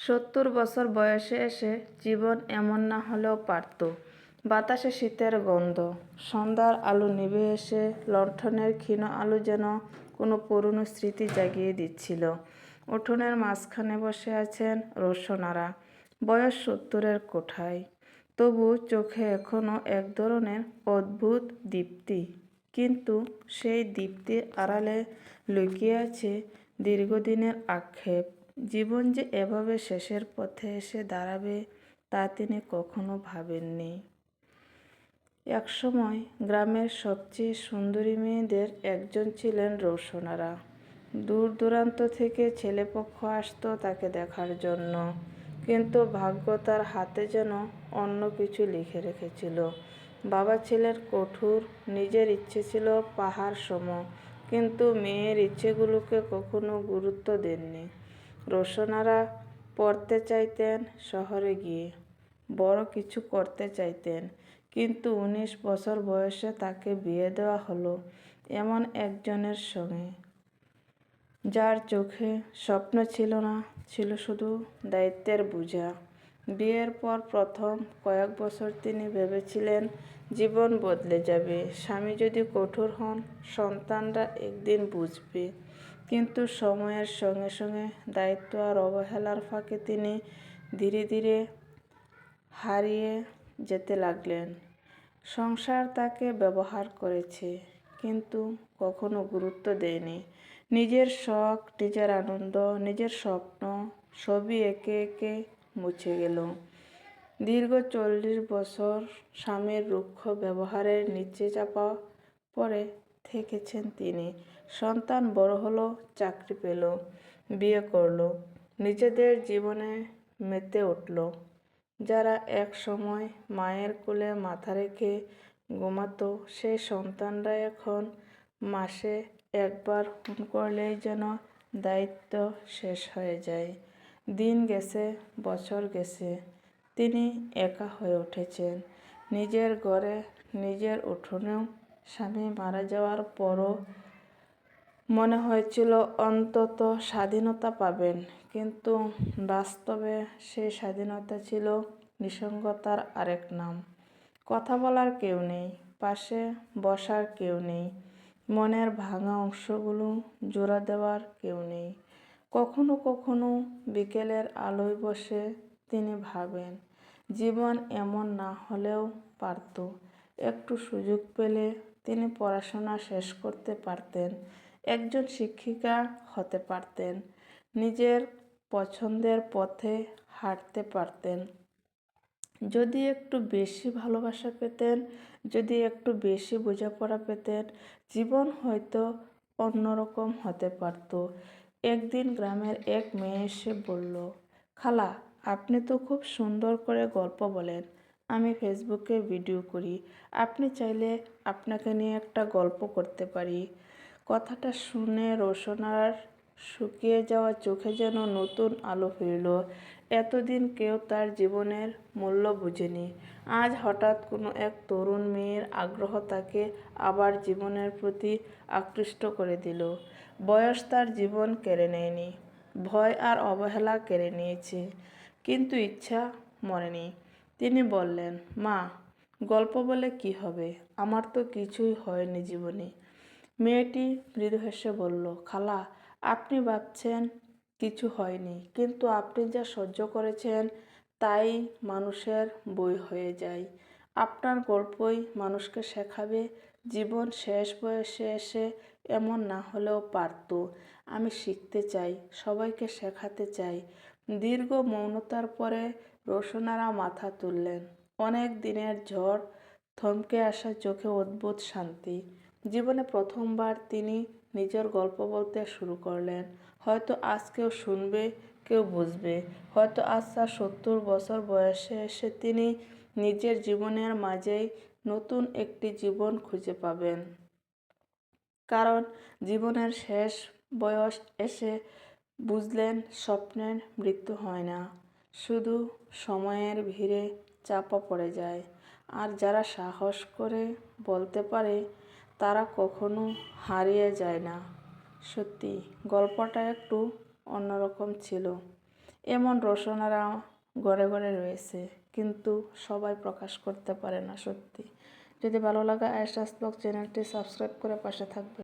সত্তর বছর বয়সে এসে জীবন এমন না হলেও পারত। বাতাসে শীতের গন্ধ, সন্ধ্যার আলো নিভে এসে লণ্ঠনের ক্ষীণ আলো যেন কোনো পুরনো স্মৃতি জাগিয়ে দিচ্ছিল। উঠোনের মাঝখানে বসে আছেন রোশনারা, বয়স সত্তরের কোঠায়। তবু চোখে এখনও এক ধরনের অদ্ভুত দীপ্তি, কিন্তু সেই দীপ্তির আড়ালে লুকিয়ে আছে দীর্ঘদিনের আক্ষেপ। জীবন যে এভাবে শেষের পথে এসে দাঁড়াবে, তা তিনি কখনো ভাবেননি। একসময় গ্রামের সবচেয়ে সুন্দরী মেয়েদের একজন ছিলেন রৌশনারা দূর দূরান্ত থেকে ছেলেপক্ষ আসতো তাকে দেখার জন্য, কিন্তু ভাগ্য তার হাতে যেন অন্য কিছু লিখে রেখেছিল। বাবা ছেলের কঠোর, নিজের ইচ্ছে ছিল পাহাড় সম, কিন্তু মেয়ের ইচ্ছেগুলোকে কখনো গুরুত্ব দেননি। রোশনারা পড়তে চাইতেন, শহরে গিয়ে বড় কিছু করতে চাইতেন। কিন্তু উনিশ বছর বয়সে তাকে বিয়ে দেওয়া হলো এমন একজনের সঙ্গে। যার চোখে স্বপ্ন ছিল না, ছিল শুধু দায়িত্বের বোঝা। বিয়ের পর প্রথম কয়েক বছর তিনি ভেবেছিলেন, জীবন বদলে যাবে। স্বামী যদি কঠোর হন, সন্তানরা একদিন বুঝবে কিন্তু সময়ের সঙ্গে সঙ্গে দায়িত্ব আর অবহেলার ফাঁকে তিনি ধীরে ধীরে হারিয়ে যেতে লাগলেন। সংসার তাকে ব্যবহার করেছে, কিন্তু কখনো গুরুত্ব দেয়নি। নিজের শখ, নিজের আনন্দ, নিজের স্বপ্ন সবই একে একে মুছে গেল। দীর্ঘ চল্লিশ বছর স্বামীর রুক্ষ ব্যবহারের নিচে চাপা পরে থেকেছেন তিনি। সন্তান বড় হলো, চাকরি পেল, বিয়ে করল, নিজেদের জীবনে মেতে উঠল। যারা এক সময় মায়ের কোলে মাথা রেখে ঘুমাতো সেই সন্তানরা এখন মাসে একবার ফোন করলেই যেন দায়িত্ব শেষ হয়ে যায়। দিন গেছে, বছর গেছে, তিনি একা হয়ে উঠেছেন। নিজের ঘরে নিজের উঠোনেও স্বামী মারা যাওয়ার পরও মনে হয়েছিল অন্তত স্বাধীনতা পাবেন, কিন্তু বাস্তবে সেই স্বাধীনতা ছিল নিসঙ্গতার আরেক নাম। কথা বলার কেউ নেই, পাশে বসার কেউ নেই, মনের ভাঙা অংশগুলো জোড়া দেওয়ার কেউ নেই। কখনো কখনো বিকেলের আলোয় বসে তিনি ভাবেন, জীবন এমন না হলেও পারত। একটু সুযোগ পেলে তিনি পড়াশোনা শেষ করতে পারতেন একজন শিক্ষিকা হতে পারতেন, নিজের পছন্দের পথে হাঁটতে পারতেন। যদি একটু বেশি ভালোবাসা পেতেন, যদি একটু বেশি বোঝাপড়া পেতেন, জীবন হয়তো অন্যরকম হতে পারত। একদিন গ্রামের এক মেয়ে এসে বলল, খালা, আপনি তো খুব সুন্দর করে গল্প বলেন। আমি ফেসবুকে ভিডিও করি। আপনি চাইলে আপনাকে নিয়ে একটা গল্প করতে পারি। কথাটা শুনে রোশনার শুকিয়ে যাওয়া চোখে যেন নতুন আলো ফিরল। এতদিন কেউ তার জীবনের মূল্য বুঝেনি। আজ হঠাৎ কোনো এক তরুণ মেয়ের আগ্রহ তাকে আবার জীবনের প্রতি আকৃষ্ট করে দিল। বয়স তার জীবন কেড়ে নেয়নি। ভয় আর অবহেলা কেড়ে নিয়েছে। কিন্তু ইচ্ছা মরেনি। তিনি বললেন, মা, গল্প বলে কি হবে? আমার তো কিছুই হয়নি জীবনে। মেয়েটি মৃদু হেসে বলল, খালা, আপনি ভাবছেন কিছু হয়নি, কিন্তু আপনি যা সহ্য করেছেন তাই মানুষের বই হয়ে যায়। আপনার গল্পই মানুষকে শেখাবে, জীবন শেষ বয়সে এসে এমন না হলেও পারত। আমি শিখতে চাই, সবাইকে শেখাতে চাই। দীর্ঘ মৌনতার পরে রোশনারা মাথা তুললেন। অনেক দিনের ঝড় থমকে আসা চোখে অদ্ভুত শান্তি। জীবনে প্রথমবার তিনি নিজের গল্প বলতে শুরু করলেন। হয়তো আজ কেউ শুনবে, কেউ বুঝবে। হয়তো আজ তার সত্তর বছর বয়সে এসে তিনি নিজের জীবনের মাঝেই নতুন একটি জীবন খুঁজে পাবেন। কারণ জীবনের শেষ বয়স এসে বুঝলেন স্বপ্নের মৃত্যু হয় না। শুধু সময়ের ভিড়ে চাপা পড়ে যায়। আর যারা সাহস করে বলতে পারে তারা কখনো হারিয়ে যায় না। সত্যি, গল্পটা একটু অন্যরকম ছিল। এমন রসনারা ঘরে ঘরে রয়েছে, কিন্তু সবাই প্রকাশ করতে পারে না সত্যি। যদি ভালো লাগে ব্লগ চ্যানেলটি সাবস্ক্রাইব করে পাশে থাকবে